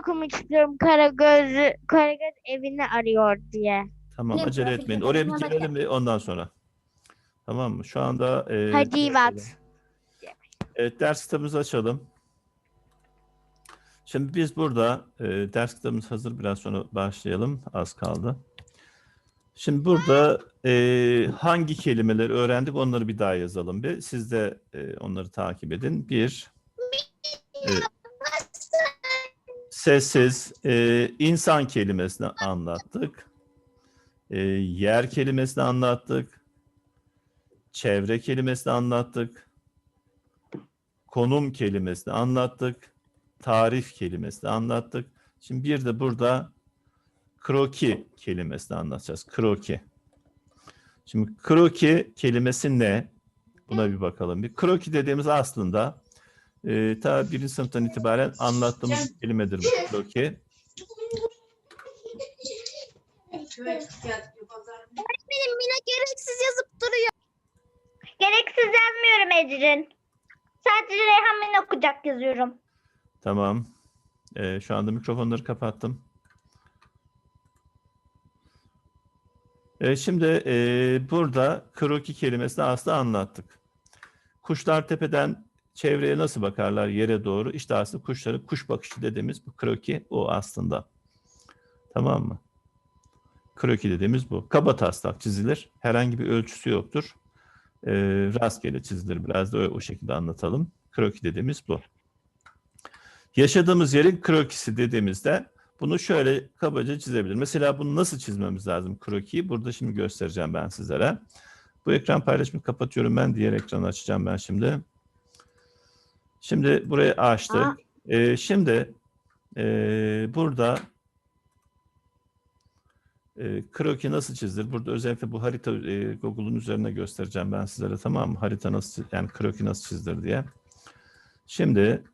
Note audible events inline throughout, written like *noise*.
okumak istiyorum. Karagöz, Karagöz evini arıyor diye. Tamam Benim acele profil etmeyin. Oraya bir fotoğrafıma girelim ve ondan sonra. Tamam mı? Şu anda e, Hadi Vat. Evet, ders kitabımızı açalım. Şimdi biz burada e, ders kitabımız hazır. Biraz sonra başlayalım. Az kaldı. Şimdi burada e, hangi kelimeleri öğrendik onları bir daha yazalım bir. Siz de e, onları takip edin. Bir, e, sessiz, e, insan kelimesini anlattık. E, yer kelimesini anlattık. Çevre kelimesini anlattık konum kelimesini anlattık. Tarif kelimesini anlattık. Şimdi bir de burada kroki kelimesini anlatacağız. Kroki. Şimdi kroki kelimesi ne? Buna bir bakalım. Bir kroki dediğimiz aslında e, ta birinci sınıftan itibaren anlattığımız bir kelimedir bu kroki. Benim Mine gereksiz yazıp duruyor. Gereksiz yazmıyorum Ecrin. Sadece Reyhan beni okuyacak yazıyorum. Tamam. E, şu anda mikrofonları kapattım. E, şimdi e, burada kroki kelimesini aslında anlattık. Kuşlar tepeden çevreye nasıl bakarlar yere doğru? İşte aslında kuşların kuş bakışı dediğimiz bu kroki o aslında. Tamam mı? Kroki dediğimiz bu. Kaba taslak çizilir. Herhangi bir ölçüsü yoktur. E, rastgele çizilir. Biraz da o şekilde anlatalım. Kroki dediğimiz bu. Yaşadığımız yerin krokisi dediğimizde bunu şöyle kabaca çizebilir. Mesela bunu nasıl çizmemiz lazım krokiyi? Burada şimdi göstereceğim ben sizlere. Bu ekran paylaşımı kapatıyorum ben. Diğer ekranı açacağım ben şimdi. Şimdi burayı açtık. Aa. Ee, şimdi ee, burada e, kroki nasıl çizilir? Burada özellikle bu harita e, Google'un üzerine göstereceğim ben sizlere tamam mı? Harita nasıl yani kroki nasıl çizilir diye. Şimdi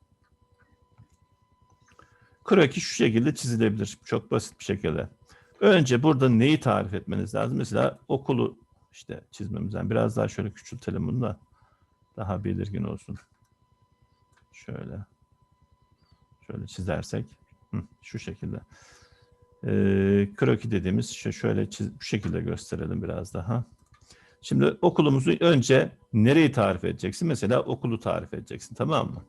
kroki şu şekilde çizilebilir. Çok basit bir şekilde. Önce burada neyi tarif etmeniz lazım? Mesela okulu işte çizmemiz lazım. Biraz daha şöyle küçültelim bunu da daha belirgin olsun. Şöyle. Şöyle çizersek. Hı, şu şekilde. Ee, kroki dediğimiz şu şöyle çiz, bu şekilde gösterelim biraz daha. Şimdi okulumuzu önce nereyi tarif edeceksin? Mesela okulu tarif edeceksin tamam mı?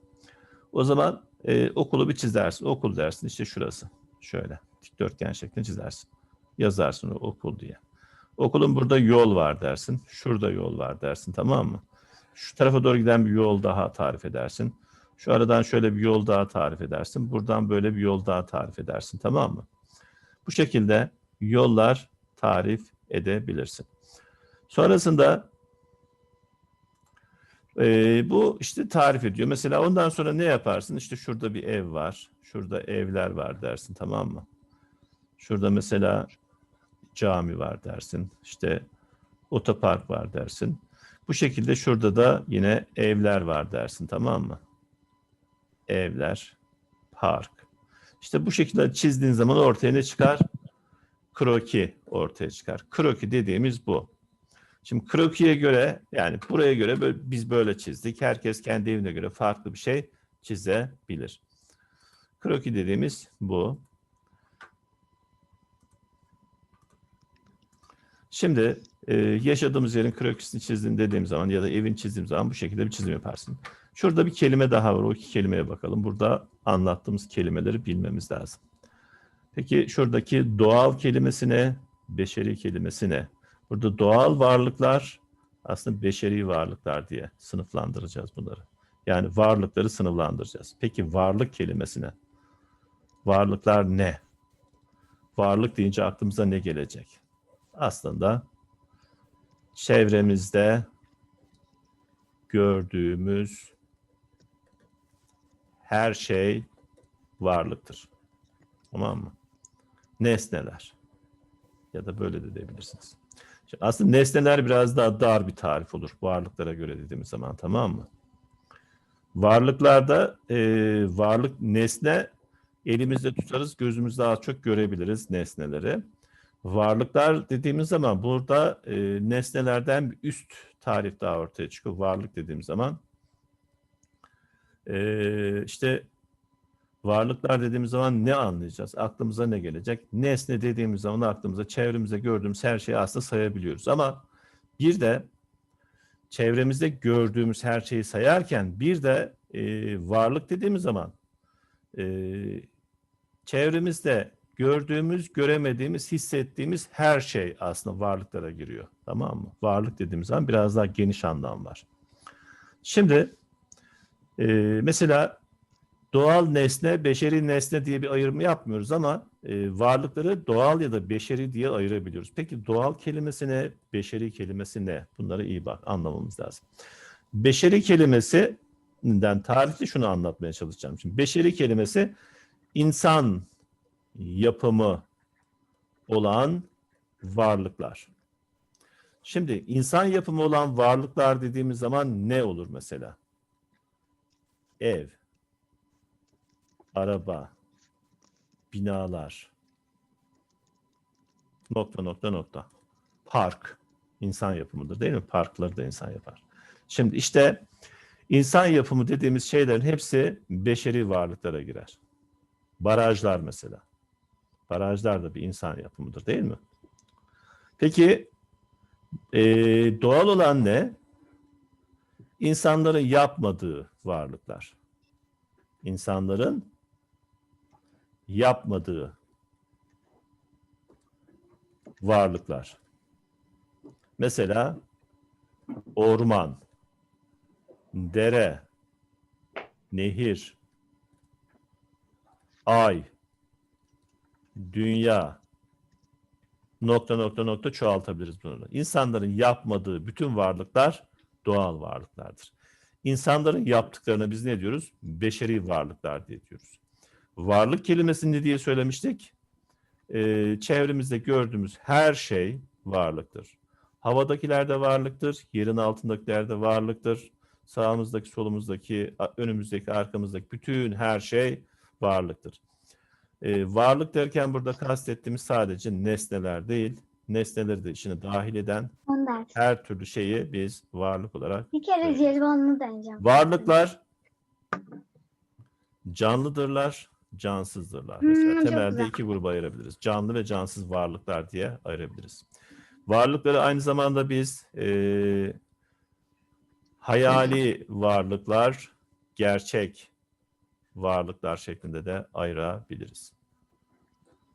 O zaman e, okulu bir çizersin. Okul dersin işte şurası. Şöyle dikdörtgen şeklinde çizersin. Yazarsın okul diye. Okulun burada yol var dersin. Şurada yol var dersin tamam mı? Şu tarafa doğru giden bir yol daha tarif edersin. Şu aradan şöyle bir yol daha tarif edersin. Buradan böyle bir yol daha tarif edersin tamam mı? Bu şekilde yollar tarif edebilirsin. Sonrasında ee, bu işte tarif ediyor. Mesela ondan sonra ne yaparsın? İşte şurada bir ev var. Şurada evler var dersin tamam mı? Şurada mesela cami var dersin. İşte otopark var dersin. Bu şekilde şurada da yine evler var dersin tamam mı? Evler, park. İşte bu şekilde çizdiğin zaman ortaya ne çıkar? Kroki ortaya çıkar. Kroki dediğimiz bu. Şimdi krokiye göre yani buraya göre böyle, biz böyle çizdik. Herkes kendi evine göre farklı bir şey çizebilir. Kroki dediğimiz bu. Şimdi e, yaşadığımız yerin krokisini çizdim dediğim zaman ya da evin çizdiğim zaman bu şekilde bir çizim yaparsın. Şurada bir kelime daha var. O iki kelimeye bakalım. Burada anlattığımız kelimeleri bilmemiz lazım. Peki şuradaki doğal kelimesine, beşeri kelimesine. Burada doğal varlıklar aslında beşeri varlıklar diye sınıflandıracağız bunları. Yani varlıkları sınıflandıracağız. Peki varlık kelimesine. Varlıklar ne? Varlık deyince aklımıza ne gelecek? Aslında çevremizde gördüğümüz her şey varlıktır. Tamam mı? Nesneler. Ya da böyle de diyebilirsiniz. Şimdi aslında nesneler biraz daha dar bir tarif olur. Varlıklara göre dediğimiz zaman tamam mı? Varlıklarda e, varlık nesne elimizde tutarız, gözümüzde daha çok görebiliriz nesneleri. Varlıklar dediğimiz zaman burada e, nesnelerden bir üst tarif daha ortaya çıkıyor. Varlık dediğimiz zaman e, işte Varlıklar dediğimiz zaman ne anlayacağız? Aklımıza ne gelecek? Nesne dediğimiz zaman aklımıza çevremizde gördüğümüz her şeyi aslında sayabiliyoruz. Ama bir de çevremizde gördüğümüz her şeyi sayarken bir de e, varlık dediğimiz zaman e, çevremizde gördüğümüz, göremediğimiz, hissettiğimiz her şey aslında varlıklara giriyor. Tamam mı? Varlık dediğimiz zaman biraz daha geniş anlam var. Şimdi e, mesela doğal nesne, beşeri nesne diye bir ayrım yapmıyoruz ama e, varlıkları doğal ya da beşeri diye ayırabiliyoruz. Peki doğal kelimesi ne, beşeri kelimesi ne? Bunlara iyi bak, anlamamız lazım. Beşeri kelimesinden tarihte şunu anlatmaya çalışacağım. Şimdi beşeri kelimesi insan yapımı olan varlıklar. Şimdi insan yapımı olan varlıklar dediğimiz zaman ne olur mesela? Ev, araba, binalar, nokta nokta nokta. Park, insan yapımıdır değil mi? Parkları da insan yapar. Şimdi işte insan yapımı dediğimiz şeylerin hepsi beşeri varlıklara girer. Barajlar mesela. Barajlar da bir insan yapımıdır değil mi? Peki e, doğal olan ne? İnsanların yapmadığı varlıklar. İnsanların yapmadığı varlıklar. Mesela orman, dere, nehir, ay, dünya, nokta nokta nokta çoğaltabiliriz bunu. İnsanların yapmadığı bütün varlıklar doğal varlıklardır. İnsanların yaptıklarına biz ne diyoruz? Beşeri varlıklar diye diyoruz. Varlık kelimesini diye söylemiştik? Ee, çevremizde gördüğümüz her şey varlıktır. Havadakiler de varlıktır, yerin altındakiler de varlıktır. Sağımızdaki, solumuzdaki, önümüzdeki, arkamızdaki bütün her şey varlıktır. Ee, varlık derken burada kastettiğimiz sadece nesneler değil, nesneleri de içine dahil eden ders. her türlü şeyi biz varlık olarak Bir kere Evet. jelibonlu deneyeceğim. Varlıklar canlıdırlar, cansızdırlar. Hmm, Mesela temelde güzel. iki gruba ayırabiliriz. Canlı ve cansız varlıklar diye ayırabiliriz. Varlıkları aynı zamanda biz eee, hayali varlıklar, gerçek varlıklar şeklinde de ayırabiliriz.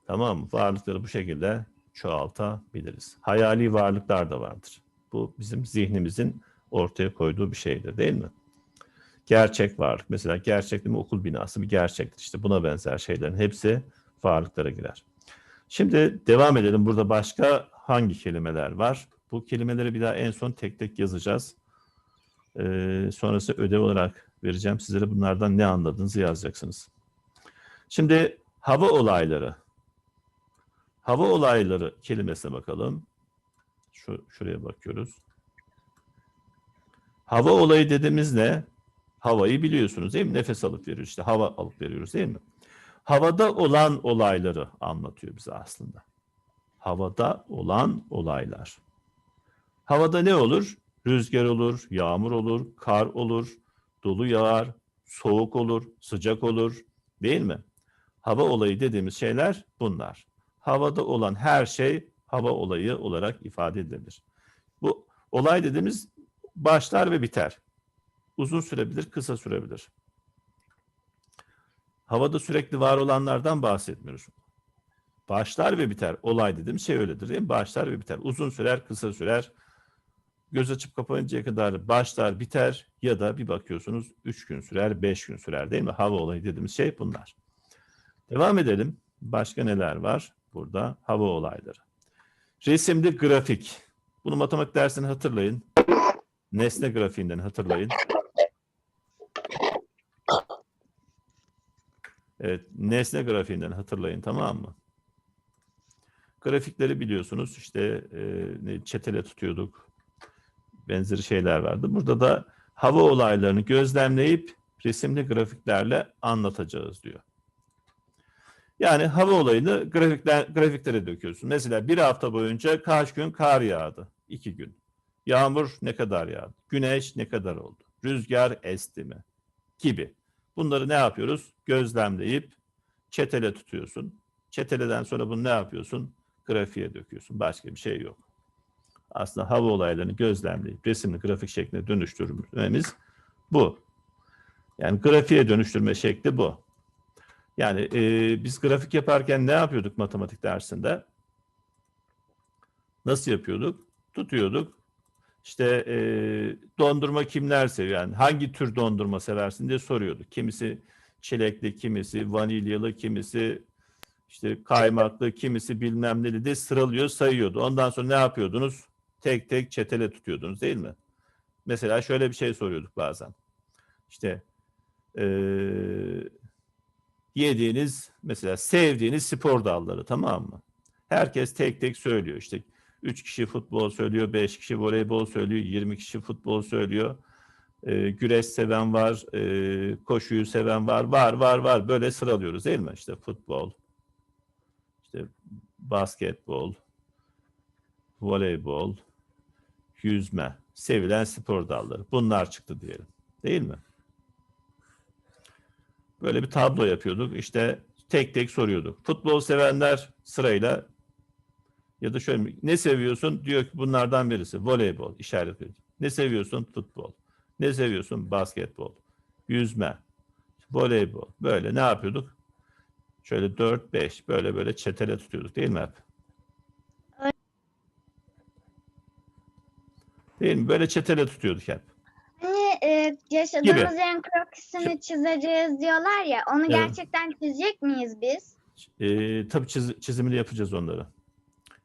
Tamam mı? Varlıkları bu şekilde çoğaltabiliriz. Hayali varlıklar da vardır. Bu bizim zihnimizin ortaya koyduğu bir şeydir değil mi? Gerçek varlık. Mesela gerçek mi? Okul binası bir gerçektir. İşte buna benzer şeylerin hepsi varlıklara girer. Şimdi devam edelim. Burada başka hangi kelimeler var? Bu kelimeleri bir daha en son tek tek yazacağız. Ee, sonrası ödev olarak vereceğim. Sizlere bunlardan ne anladığınızı yazacaksınız. Şimdi hava olayları. Hava olayları kelimesine bakalım. Şu, şuraya bakıyoruz. Hava olayı dediğimiz ne? Havayı biliyorsunuz değil mi? Nefes alıp veriyoruz işte. Hava alıp veriyoruz değil mi? Havada olan olayları anlatıyor bize aslında. Havada olan olaylar. Havada ne olur? Rüzgar olur, yağmur olur, kar olur, dolu yağar, soğuk olur, sıcak olur değil mi? Hava olayı dediğimiz şeyler bunlar. Havada olan her şey hava olayı olarak ifade edilir. Bu olay dediğimiz başlar ve biter. Uzun sürebilir, kısa sürebilir. Havada sürekli var olanlardan bahsetmiyoruz. Başlar ve biter. Olay dediğimiz şey öyledir değil mi? Başlar ve biter. Uzun sürer, kısa sürer. Göz açıp kapayıncaya kadar başlar, biter ya da bir bakıyorsunuz 3 gün sürer, 5 gün sürer değil mi? Hava olayı dediğimiz şey bunlar. Devam edelim. Başka neler var? Burada hava olayları. Resimli grafik. Bunu matematik dersini hatırlayın. Nesne grafiğinden hatırlayın. Evet, nesne grafiğinden hatırlayın tamam mı? Grafikleri biliyorsunuz işte e, çetele tutuyorduk. Benzeri şeyler vardı. Burada da hava olaylarını gözlemleyip resimli grafiklerle anlatacağız diyor. Yani hava olayını grafikler, grafiklere döküyorsun. Mesela bir hafta boyunca kaç gün kar yağdı? İki gün. Yağmur ne kadar yağdı? Güneş ne kadar oldu? Rüzgar esti mi? Gibi. Bunları ne yapıyoruz? Gözlemleyip çetele tutuyorsun. Çeteleden sonra bunu ne yapıyorsun? Grafiğe döküyorsun. Başka bir şey yok. Aslında hava olaylarını gözlemleyip resimli grafik şekline dönüştürmemiz bu. Yani grafiğe dönüştürme şekli bu. Yani e, biz grafik yaparken ne yapıyorduk matematik dersinde? Nasıl yapıyorduk? Tutuyorduk. İşte e, dondurma kimler seviyor? Yani hangi tür dondurma seversin diye soruyorduk. Kimisi çilekli, kimisi vanilyalı, kimisi işte kaymaklı, kimisi bilmem neli de sıralıyor, sayıyordu. Ondan sonra ne yapıyordunuz? Tek tek çetele tutuyordunuz değil mi? Mesela şöyle bir şey soruyorduk bazen. İşte eee yediğiniz mesela sevdiğiniz spor dalları tamam mı? Herkes tek tek söylüyor. İşte 3 kişi futbol söylüyor, 5 kişi voleybol söylüyor, 20 kişi futbol söylüyor. Ee, güreş seven var, e, koşuyu seven var, var var var böyle sıralıyoruz değil mi? İşte futbol, işte basketbol, voleybol, yüzme, sevilen spor dalları. Bunlar çıktı diyelim. Değil mi? Böyle bir tablo yapıyorduk. İşte tek tek soruyorduk. Futbol sevenler sırayla ya da şöyle ne seviyorsun? Diyor ki bunlardan birisi. Voleybol işaret ediyor. Ne seviyorsun? Futbol. Ne seviyorsun? Basketbol. Yüzme. Voleybol. Böyle ne yapıyorduk? Şöyle 4-5 böyle böyle çetele tutuyorduk değil mi hep? Değil mi? Böyle çetele tutuyorduk hep. E, yaşadığımız yerin krokisini çizeceğiz diyorlar ya. Onu Evet. gerçekten çizecek miyiz biz? Ee, tabii çiz- çizimini yapacağız onları.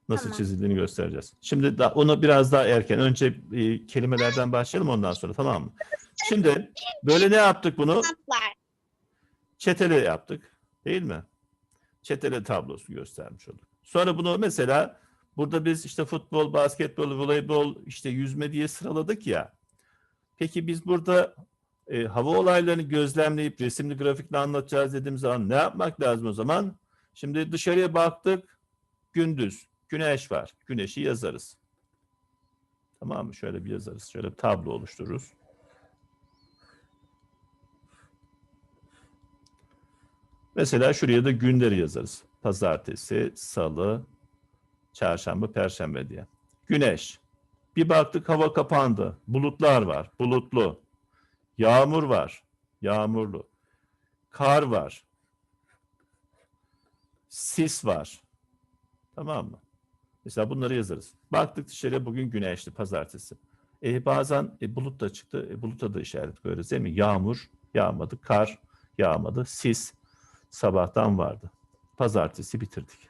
Nasıl Tamam. çizildiğini göstereceğiz. Şimdi da, onu biraz daha erken. Önce e, kelimelerden başlayalım ondan sonra tamam mı? Şimdi böyle ne yaptık bunu? Var. Çetele yaptık. Değil mi? Çetele tablosu göstermiş olduk. Sonra bunu mesela burada biz işte futbol, basketbol, voleybol, işte yüzme diye sıraladık ya. Peki biz burada e, hava olaylarını gözlemleyip resimli grafikle anlatacağız dediğimiz zaman ne yapmak lazım o zaman? Şimdi dışarıya baktık. Gündüz. Güneş var. Güneşi yazarız. Tamam mı? Şöyle bir yazarız. Şöyle bir tablo oluştururuz. Mesela şuraya da günleri yazarız. Pazartesi, salı, çarşamba, perşembe diye. Güneş. Bir baktık hava kapandı. Bulutlar var. Bulutlu. Yağmur var. Yağmurlu. Kar var. Sis var. Tamam mı? Mesela bunları yazarız. Baktık dışarıya bugün güneşli pazartesi. E bazen e, bulut da çıktı. E, buluta da işaret koyarız değil mi? Yağmur yağmadı. Kar yağmadı. Sis sabahtan vardı. Pazartesi bitirdik.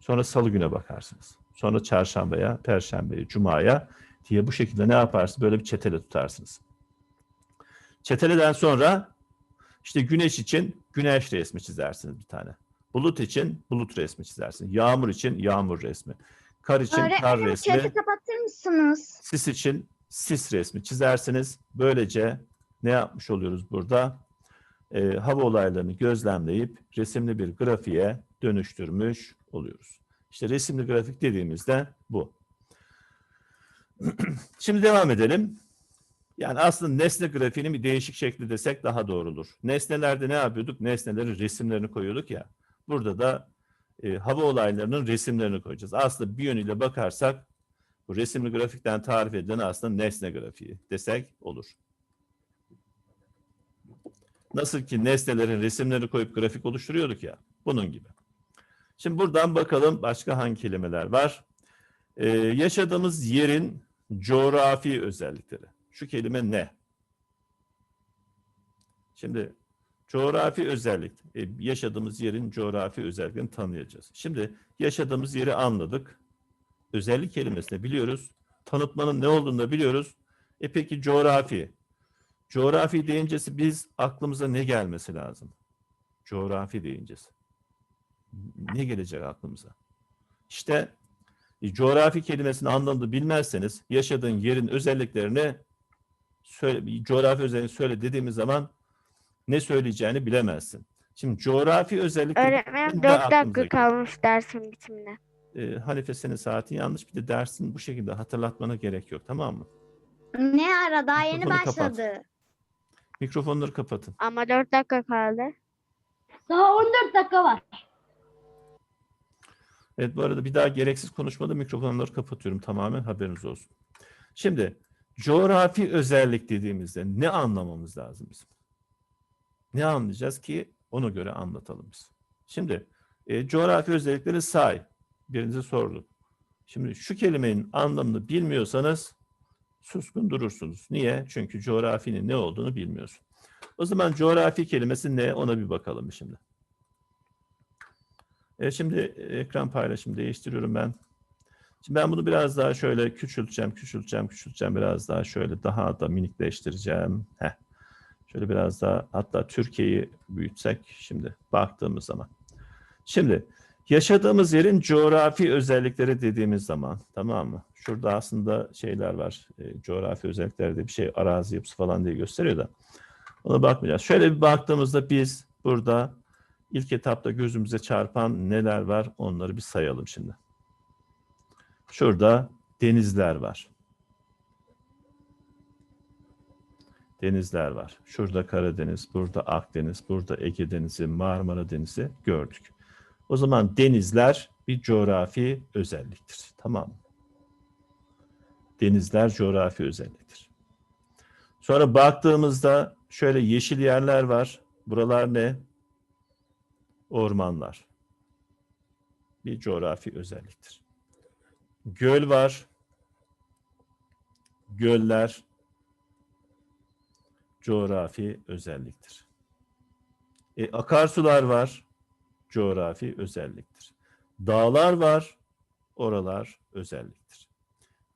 Sonra salı güne bakarsınız. Sonra çarşambaya, perşembeye, cumaya diye bu şekilde ne yaparsınız? Böyle bir çetele tutarsınız. Çeteleden sonra işte güneş için güneş resmi çizersiniz bir tane. Bulut için bulut resmi çizersiniz. Yağmur için yağmur resmi. Kar için kar Öğretmenim resmi. chat'i kapatır mısınız? Sis için sis resmi çizersiniz. Böylece ne yapmış oluyoruz burada? Ee, hava olaylarını gözlemleyip resimli bir grafiğe dönüştürmüş oluyoruz. İşte resimli grafik dediğimizde bu. *clears throat* Şimdi devam edelim. Yani aslında nesne grafiğinin bir değişik şekli desek daha doğrudur. Nesnelerde ne yapıyorduk? Nesnelerin resimlerini koyuyorduk ya. Burada da e, hava olaylarının resimlerini koyacağız. Aslında bir yönüyle bakarsak bu resimli grafikten tarif edilen aslında nesne grafiği desek olur. Nasıl ki nesnelerin resimlerini koyup grafik oluşturuyorduk ya, bunun gibi. Şimdi buradan bakalım başka hangi kelimeler var. Ee, yaşadığımız yerin coğrafi özellikleri. Şu kelime ne? Şimdi coğrafi özellik, e, yaşadığımız yerin coğrafi özelliklerini tanıyacağız. Şimdi yaşadığımız yeri anladık özellik kelimesini biliyoruz. Tanıtmanın ne olduğunu da biliyoruz. E peki coğrafi. Coğrafi deyincesi biz aklımıza ne gelmesi lazım? Coğrafi deyincesi. Ne gelecek aklımıza? İşte e, coğrafi kelimesinin anlamını bilmezseniz yaşadığın yerin özelliklerini söyle, coğrafi özelliğini söyle dediğimiz zaman ne söyleyeceğini bilemezsin. Şimdi coğrafi özellik Öğretmenim de 4 aklımıza dakika geliyor. kalmış dersin bitimine. e, Hanife senin saatin yanlış. Bir de dersin bu şekilde hatırlatmana gerek yok. Tamam mı? Ne ara daha yeni Mikrofonu kapat. başladı. Mikrofonları kapatın. Ama 4 dakika kaldı. Daha 14 dakika var. Evet bu arada bir daha gereksiz konuşmada mikrofonları kapatıyorum tamamen haberiniz olsun. Şimdi coğrafi özellik dediğimizde ne anlamamız lazım bizim? Ne anlayacağız ki ona göre anlatalım biz. Şimdi e, coğrafi özellikleri say. Birinize sordum. Şimdi şu kelimenin anlamını bilmiyorsanız suskun durursunuz. Niye? Çünkü coğrafinin ne olduğunu bilmiyorsun. O zaman coğrafi kelimesi ne? Ona bir bakalım şimdi. E, şimdi ekran paylaşım değiştiriyorum ben. Şimdi ben bunu biraz daha şöyle küçülteceğim, küçülteceğim, küçülteceğim. Biraz daha şöyle daha da minikleştireceğim. Heh. Şöyle biraz daha hatta Türkiye'yi büyütsek şimdi baktığımız zaman. Şimdi yaşadığımız yerin coğrafi özellikleri dediğimiz zaman tamam mı? Şurada aslında şeyler var. E, coğrafi özellikler de bir şey arazi yapısı falan diye gösteriyor da. Ona bakmayacağız. Şöyle bir baktığımızda biz burada İlk etapta gözümüze çarpan neler var onları bir sayalım şimdi. Şurada denizler var. Denizler var. Şurada Karadeniz, burada Akdeniz, burada Ege Denizi, Marmara Denizi gördük. O zaman denizler bir coğrafi özelliktir. Tamam mı? Denizler coğrafi özelliktir. Sonra baktığımızda şöyle yeşil yerler var. Buralar ne? Ormanlar. Bir coğrafi özelliktir. Göl var. Göller coğrafi özelliktir. E, akarsular var. Coğrafi özelliktir. Dağlar var. Oralar özelliktir.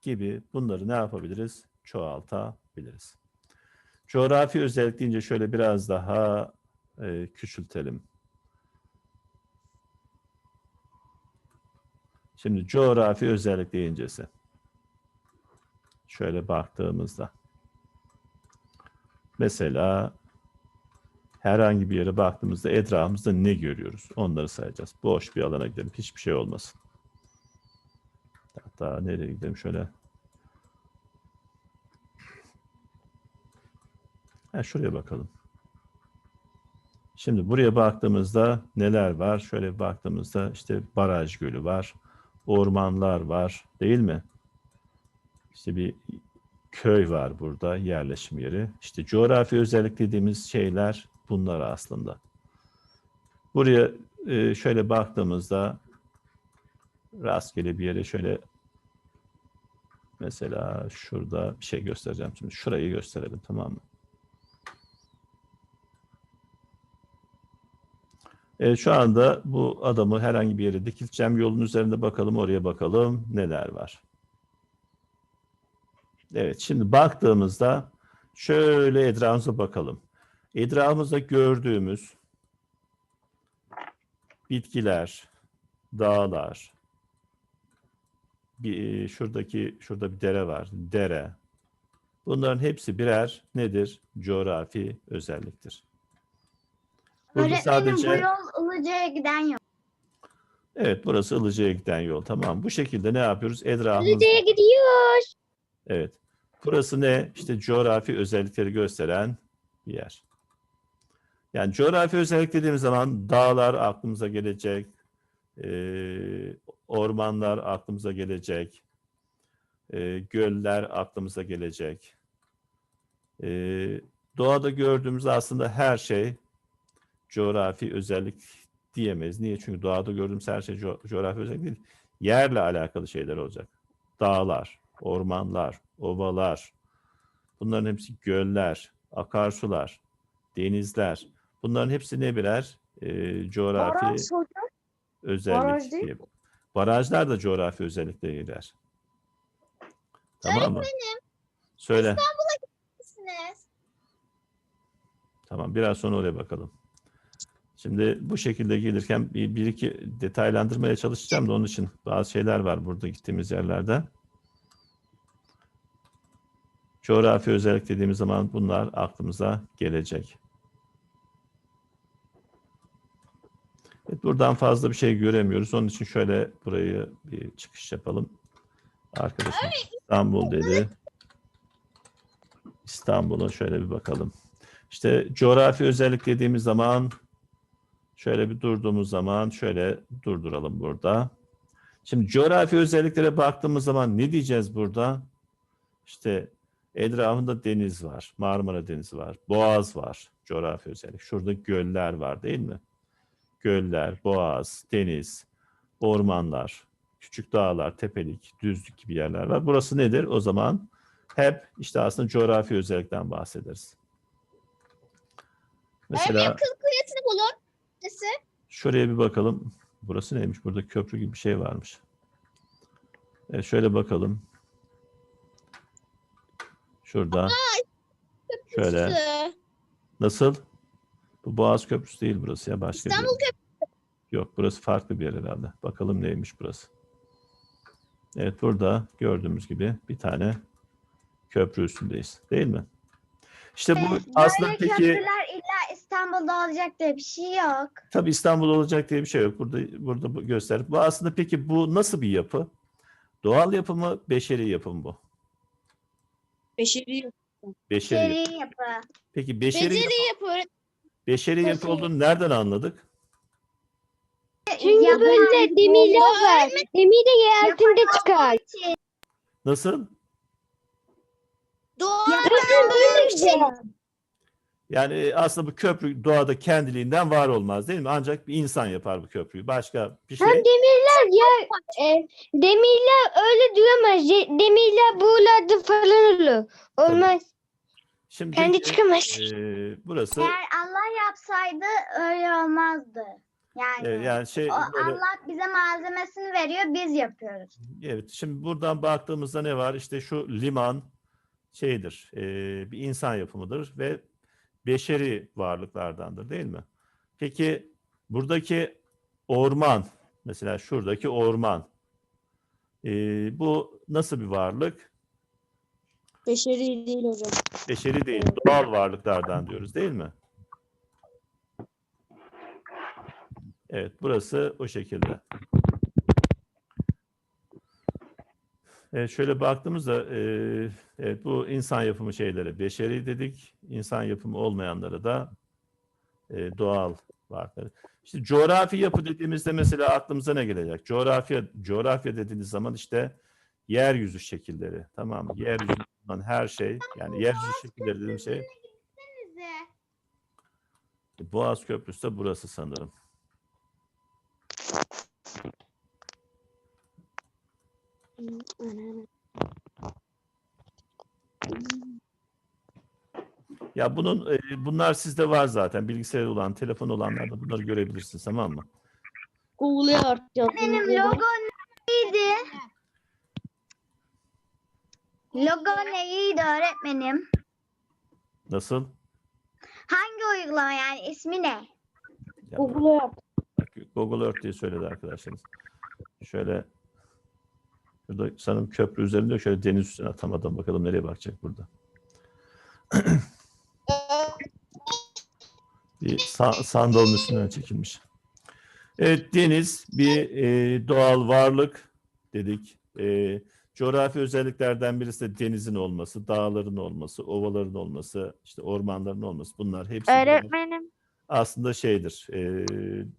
Gibi bunları ne yapabiliriz? Çoğaltabiliriz. Coğrafi özellik deyince şöyle biraz daha e, küçültelim. Şimdi coğrafi özellik deyincesi. Şöyle baktığımızda. Mesela herhangi bir yere baktığımızda etrafımızda ne görüyoruz? Onları sayacağız. Boş bir alana gidelim. Hiçbir şey olmasın. Hatta nereye gidelim? Şöyle. Ha, şuraya bakalım. Şimdi buraya baktığımızda neler var? Şöyle baktığımızda işte baraj gölü var ormanlar var değil mi? İşte bir köy var burada yerleşim yeri. İşte coğrafi özellik dediğimiz şeyler bunlar aslında. Buraya e, şöyle baktığımızda rastgele bir yere şöyle mesela şurada bir şey göstereceğim. Şimdi şurayı gösterelim tamam mı? E, şu anda bu adamı herhangi bir yere dikileceğim. Yolun üzerinde bakalım, oraya bakalım neler var. Evet, şimdi baktığımızda şöyle etrafımıza bakalım. Etrafımızda gördüğümüz bitkiler, dağlar, bir, şuradaki şurada bir dere var, dere. Bunların hepsi birer nedir? Coğrafi özelliktir. Burada Öğretmenim sadece bu yol Ilıca'ya giden yol. Evet burası Ilıca'ya giden yol. Tamam. Bu şekilde ne yapıyoruz? Etrafımızda. Ilıca'ya gidiyor. Evet. Burası ne? İşte coğrafi özellikleri gösteren bir yer. Yani coğrafi özellik dediğimiz zaman dağlar aklımıza gelecek. eee, ormanlar aklımıza gelecek. eee, göller aklımıza gelecek. Eee, doğada gördüğümüz aslında her şey coğrafi özellik diyemeyiz. Niye? Çünkü doğada gördüğümüz her şey co- coğrafi özellik değil. Yerle alakalı şeyler olacak. Dağlar, ormanlar, ovalar, bunların hepsi göller, akarsular, denizler. Bunların hepsi ne birer? Ee, coğrafi Baraj hocam. özellik. baraj değil. diye. Barajlar da coğrafi özellikle girer. Tamam mı? Söyle. Misiniz? Tamam biraz sonra oraya bakalım. Şimdi bu şekilde gelirken bir, bir iki detaylandırmaya çalışacağım da onun için bazı şeyler var burada gittiğimiz yerlerde. Coğrafi özellik dediğimiz zaman bunlar aklımıza gelecek. Evet, buradan fazla bir şey göremiyoruz. Onun için şöyle burayı bir çıkış yapalım. Arkadaşım İstanbul dedi. İstanbul'a şöyle bir bakalım. İşte coğrafi özellik dediğimiz zaman şöyle bir durduğumuz zaman şöyle durduralım burada. Şimdi coğrafi özelliklere baktığımız zaman ne diyeceğiz burada? İşte etrafında deniz var, Marmara Denizi var, Boğaz var, coğrafi özellik. Şurada göller var değil mi? Göller, boğaz, deniz, ormanlar, küçük dağlar, tepelik, düzlük gibi yerler var. Burası nedir? O zaman hep işte aslında coğrafi özellikten bahsederiz. Mesela Kız Kulesi'ni bulun. Şuraya bir bakalım. Burası neymiş? Burada köprü gibi bir şey varmış. Evet, şöyle bakalım. Şurada. Şöyle. Köprüsü. Nasıl? Bu Boğaz Köprüsü değil burası ya. Başka İstanbul bir yer. Yok burası farklı bir yer herhalde. Bakalım neymiş burası. Evet burada gördüğümüz gibi bir tane köprü üstündeyiz. Değil mi? İşte bu aslında peki illa İstanbul'da olacak diye bir şey yok. tabii İstanbul olacak diye bir şey yok. Burada burada bu göster. Bu aslında peki bu nasıl bir yapı? Doğal yapı mı, beşeri yapı mı bu? Beşeri Beşeri. yapı. Seri yapı. Peki beşeri Beceri yapı, yapıyor. beşeri yapı Beşeri. olduğunu nereden anladık? Çünkü Yapı- böyle demirler var. Demir de yer altında çıkar. Nasıl? Doğal Yapı- böyle bir şey. Yani e, aslında bu köprü doğada kendiliğinden var olmaz değil mi? Ancak bir insan yapar bu köprüyü. Başka bir şey. Hem demirler ya e, demirler öyle duramaz. De- demirler buralarda falan olur. Olmaz. Şimdi Kendi çıkamaz. e, burası Eğer Allah yapsaydı öyle olmazdı. Yani, e, yani şey o böyle, Allah bize malzemesini veriyor, biz yapıyoruz. evet şimdi buradan baktığımızda ne var? İşte şu liman şeydir. e, bir insan yapımıdır ve beşeri varlıklardandır değil mi? Peki buradaki orman mesela şuradaki orman e, bu nasıl bir varlık? Beşeri değil hocam. Beşeri değil, doğal varlıklardan diyoruz değil mi? Evet, burası o şekilde. Evet, şöyle baktığımızda e, evet, bu insan yapımı şeyleri beşeri dedik. İnsan yapımı olmayanları da e, doğal varlıkları. İşte coğrafi yapı dediğimizde mesela aklımıza ne gelecek? Coğrafya coğrafya dediğiniz zaman işte yeryüzü şekilleri, tamam mı? Yeryüzünde bulunan her şey, yani yeryüzü şekilleri dediğim şey Boğaz Köprüsü de burası sanırım. Ya bunun e, bunlar sizde var zaten. Bilgisayar olan, telefon olanlarda bunları görebilirsiniz tamam mı? Google'a artık Benim logo neydi? Logo neydi öğretmenim? Nasıl? Hangi uygulama yani ismi ne? Ya, Google'a yap. bak, Google Earth diye söyledi arkadaşlarımız. Şöyle Şurada sanırım köprü üzerinde şöyle deniz üstüne atamadan bakalım nereye bakacak burada. *clears throat* bir sa- sandalın üstüne çekilmiş. Evet deniz bir e, doğal varlık dedik. E, coğrafi özelliklerden birisi de denizin olması, dağların olması, ovaların olması, işte ormanların olması. Bunlar hepsi Öğretmenim. aslında şeydir, e,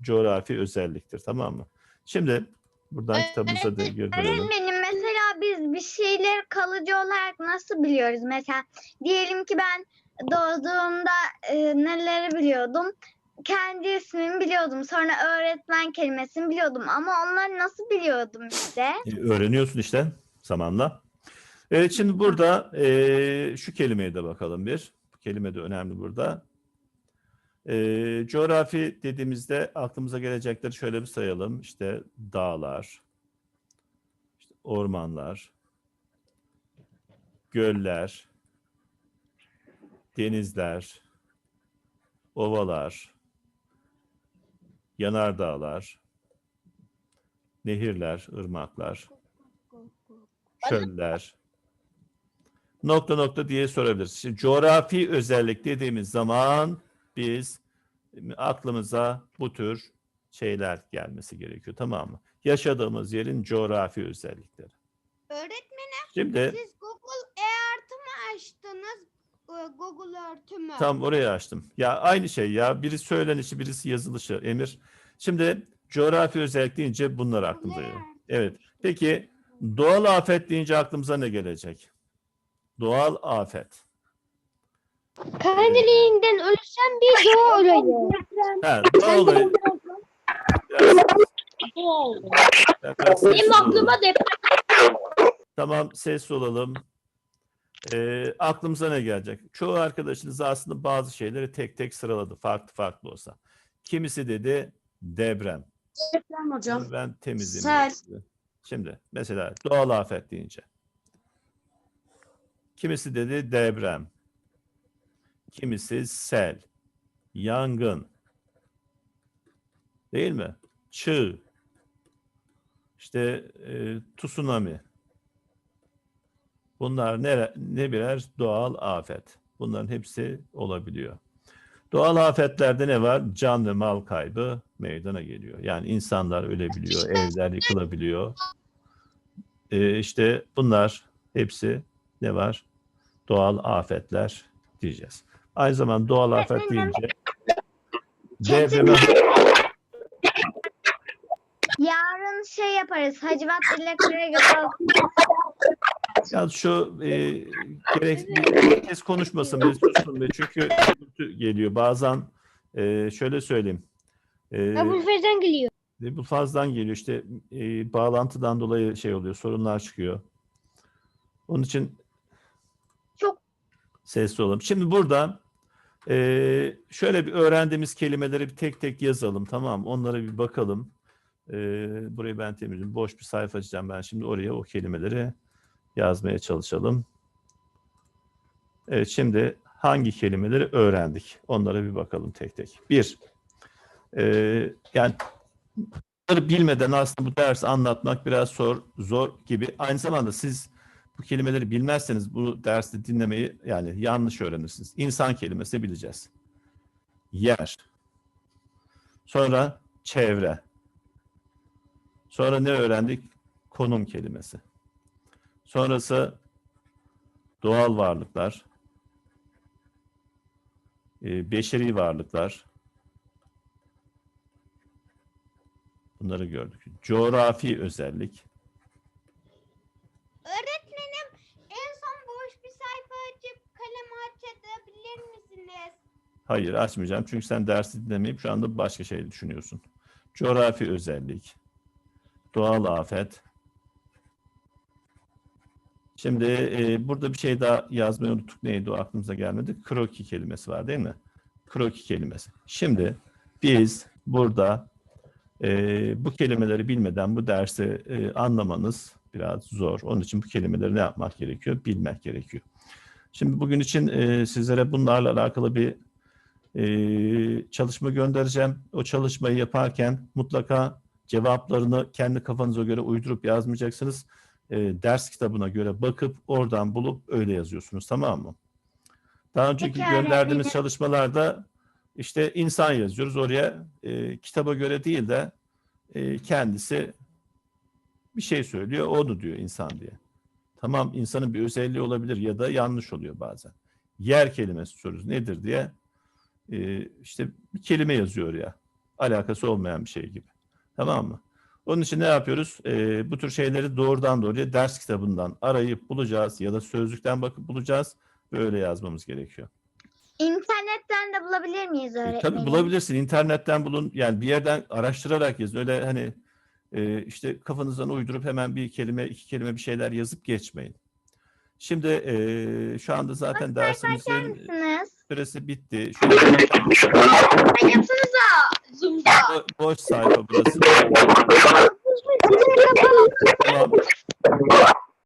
coğrafi özelliktir tamam mı? Şimdi buradan kitabımıza da görelim. Öğretmenim biz bir şeyleri kalıcı olarak nasıl biliyoruz? Mesela diyelim ki ben doğduğumda e, neleri biliyordum? Kendi ismimi biliyordum. Sonra öğretmen kelimesini biliyordum. Ama onları nasıl biliyordum işte? E, Öğreniyorsun işte zamanla. Evet şimdi burada e, şu kelimeye de bakalım bir. Bu kelime de önemli burada. E, coğrafi dediğimizde aklımıza gelecekleri şöyle bir sayalım. İşte dağlar, ormanlar, göller, denizler, ovalar, yanardağlar, nehirler, ırmaklar, çöller, nokta nokta diye sorabiliriz. Şimdi coğrafi özellik dediğimiz zaman biz aklımıza bu tür şeyler gelmesi gerekiyor tamam mı? Yaşadığımız yerin coğrafi özellikleri. Öğretmenim Şimdi siz Google e-artı mı açtınız? Ee, Google Google örtümü. Tam oraya açtım. Ya aynı şey ya. Biri söylenişi, birisi yazılışı. Emir. Şimdi coğrafi özellik deyince bunlar aklımıza geliyor. Evet. Peki doğal afet deyince aklımıza ne gelecek? Doğal afet. Kendiliğinden oluşan bir doğa olayı. Ha, doğal olayı. Biraz- Bu oldu. biraz Benim aklıma deprem. Tamam ses olalım. Ee, aklımıza ne gelecek? Çoğu arkadaşınız aslında bazı şeyleri tek tek sıraladı. Farklı farklı olsa. Kimisi dedi deprem. Deprem hocam. Ben temizleyeyim. Sel. Şimdi mesela doğal afet deyince. Kimisi dedi deprem. Kimisi sel. Yangın. Değil mi? Çığ. İşte e, tsunami. Bunlar ne, ne birer doğal afet. Bunların hepsi olabiliyor. Doğal afetlerde ne var? Can ve mal kaybı meydana geliyor. Yani insanlar ölebiliyor, evler yıkılabiliyor. Ee, işte bunlar hepsi ne var? Doğal afetler diyeceğiz. Aynı zamanda doğal afet deyince depreme Yarın şey yaparız. Hacivat ile Kırıgaz. ya şu e, gerek bir kez konuşmasın bir sussun be çünkü gürültü geliyor. Bazen e, şöyle söyleyeyim. E, Double F'den geliyor. E, Bu fazdan geliyor işte e, bağlantıdan dolayı şey oluyor sorunlar çıkıyor. Onun için Çok- sesli olalım. Şimdi burada e, şöyle bir öğrendiğimiz kelimeleri bir tek tek yazalım tamam mı? Onlara bir bakalım. E, burayı ben temizleyeyim. Boş bir sayfa açacağım ben şimdi oraya o kelimeleri yazmaya çalışalım. Evet şimdi hangi kelimeleri öğrendik? Onlara bir bakalım tek tek. Bir, e, yani bunları bilmeden aslında bu dersi anlatmak biraz zor, zor gibi. Aynı zamanda siz bu kelimeleri bilmezseniz bu dersi dinlemeyi yani yanlış öğrenirsiniz. İnsan kelimesi bileceğiz. Yer. Sonra çevre. Sonra ne öğrendik? Konum kelimesi. Sonrası doğal varlıklar. e, Beşeri varlıklar. Bunları gördük. Coğrafi özellik. Öğretmenim en son boş bir sayfa açıp kalem açabilir misiniz? Hayır açmayacağım çünkü sen dersi dinlemeyip şu anda başka şey düşünüyorsun. Coğrafi özellik, doğal afet. Şimdi e, burada bir şey daha yazmayı unuttuk. Neydi o aklımıza gelmedi. Kroki kelimesi var değil mi? Kroki kelimesi. Şimdi biz burada e, bu kelimeleri bilmeden bu dersi e, anlamanız biraz zor. Onun için bu kelimeleri ne yapmak gerekiyor? Bilmek gerekiyor. Şimdi bugün için e, sizlere bunlarla alakalı bir e, çalışma göndereceğim. O çalışmayı yaparken mutlaka cevaplarını kendi kafanıza göre uydurup yazmayacaksınız. E, ders kitabına göre bakıp oradan bulup öyle yazıyorsunuz tamam mı? Daha önceki Peki gönderdiğimiz öğretmenim. çalışmalarda işte insan yazıyoruz oraya e, kitaba göre değil de e, kendisi bir şey söylüyor onu diyor insan diye. Tamam insanın bir özelliği olabilir ya da yanlış oluyor bazen. Yer kelimesi soruyoruz nedir diye e, işte bir kelime yazıyor ya. Alakası olmayan bir şey gibi. Tamam mı? Onun için ne yapıyoruz? E, bu tür şeyleri doğrudan doğruya ders kitabından arayıp bulacağız ya da sözlükten bakıp bulacağız. Böyle yazmamız gerekiyor. İnternetten de bulabilir miyiz E, öğretmenim? tabii bulabilirsin. İnternetten bulun. Yani bir yerden araştırarak yazın. Öyle hani e, işte kafanızdan uydurup hemen bir kelime, iki kelime bir şeyler yazıp geçmeyin. Şimdi e, şu anda zaten dersimizin süresi bitti. Şu Yapsanıza Zoom'da. bo- boş sayfa burası. Tamam.